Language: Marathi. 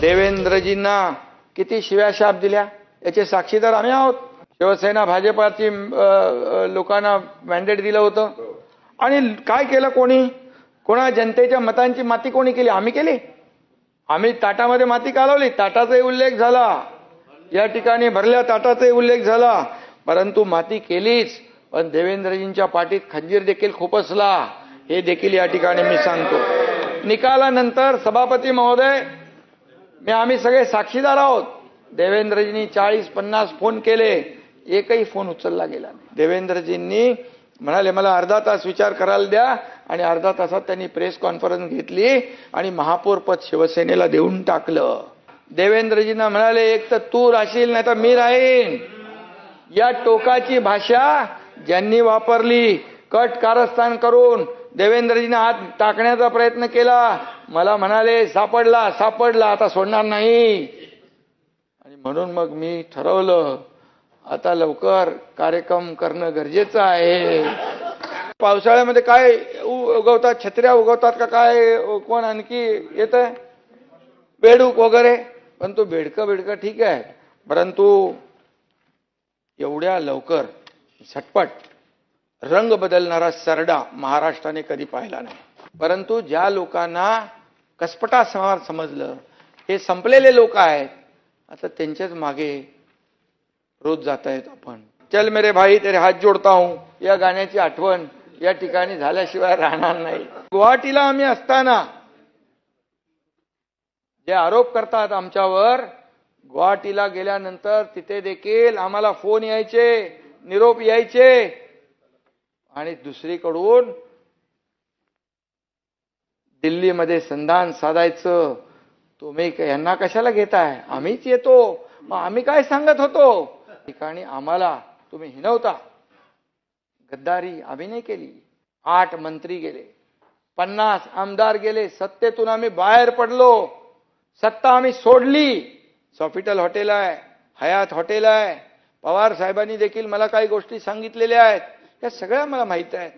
देवेंद्रजींना किती शिव्या शाप दिल्या? याचे साक्षीदार आम्ही आहोत. शिवसेना भाजपाची लोकांना मॅन्डेट दिलं होतं. आणि काय केलं कोणी? कोणा जनतेच्या मतांची माती कोणी केली? आम्ही केली. आम्ही ताटामध्ये माती कालवली. ताटाचाही उल्लेख झाला. या ठिकाणी भरल्या ताटाचाही उल्लेख झाला. परंतु माती केलीच. पण देवेंद्रजींच्या पाठीत खंजीर देखील खुपसला हे देखील या ठिकाणी मी सांगतो. निकालानंतर सभापती महोदय मी आम्ही सगळे साक्षीदार आहोत. देवेंद्रजींनी चाळीस पन्नास फोन केले. एकही फोन उचलला गेला नाही. देवेंद्रजींनी म्हणाले मला अर्धा तास विचार करायला द्या आणि अर्धा तासात त्यांनी प्रेस कॉन्फरन्स घेतली आणि महापौर पद शिवसेनेला देऊन टाकलं. देवेंद्रजींना म्हणाले एक तर तू राहशील नाही तर मी राहीन. या टोकाची भाषा ज्यांनी वापरली कट कारस्थान करून देवेंद्रजीने हात टाकण्याचा प्रयत्न केला. मला म्हणाले सापडला सापडला आता सोडणार नाही. आणि म्हणून मग मी ठरवलं आता लवकर कार्यक्रम करणं गरजेचं आहे. पावसाळ्यामध्ये काय उ- उगवतात? छत्र्या उगवतात का काय? कोण आणखी येत आहे बेडूक वगैरे? पण तो बेडकं बेडकं ठीक आहे. परंतु एवढ्या लवकर झटपट रंग बदलणारा सरडा महाराष्ट्राने कधी पाहिला नाही. परंतु ज्या लोकांना कसपटा समार समजलं हे संपलेले लोक आहेत आता त्यांच्याच मागे रोज जात आहेत आपण. चल मेरे भाई तेरे हात जोडता हूं. या गाण्याची आठवण या ठिकाणी झाल्याशिवाय राहणार नाही. गुवाहाटीला आम्ही असताना जे आरोप करतात आमच्यावर गुवाहाटीला गेल्यानंतर तिथे देखील आम्हाला फोन यायचे निरोप यायचे. आणि दुसरीकडून दिल्लीमध्ये संधान साधायचं. तुम्ही यांना कशाला घेताय? आम्हीच येतो. मग आम्ही काय सांगत होतो? ठिकाणी आम्हाला तुम्ही हिनवता. गद्दारी आम्ही नाही केली. आठ मंत्री गेले. पन्नास आमदार गेले. सत्तेतून आम्ही बाहेर पडलो. सत्ता आम्ही सोडली. सॉफिटल हॉटेल आहे. हयात हॉटेल आहे. पवार साहेबांनी देखील मला काही गोष्टी सांगितलेल्या आहेत. या सगळ्या मला माहीत आहेत.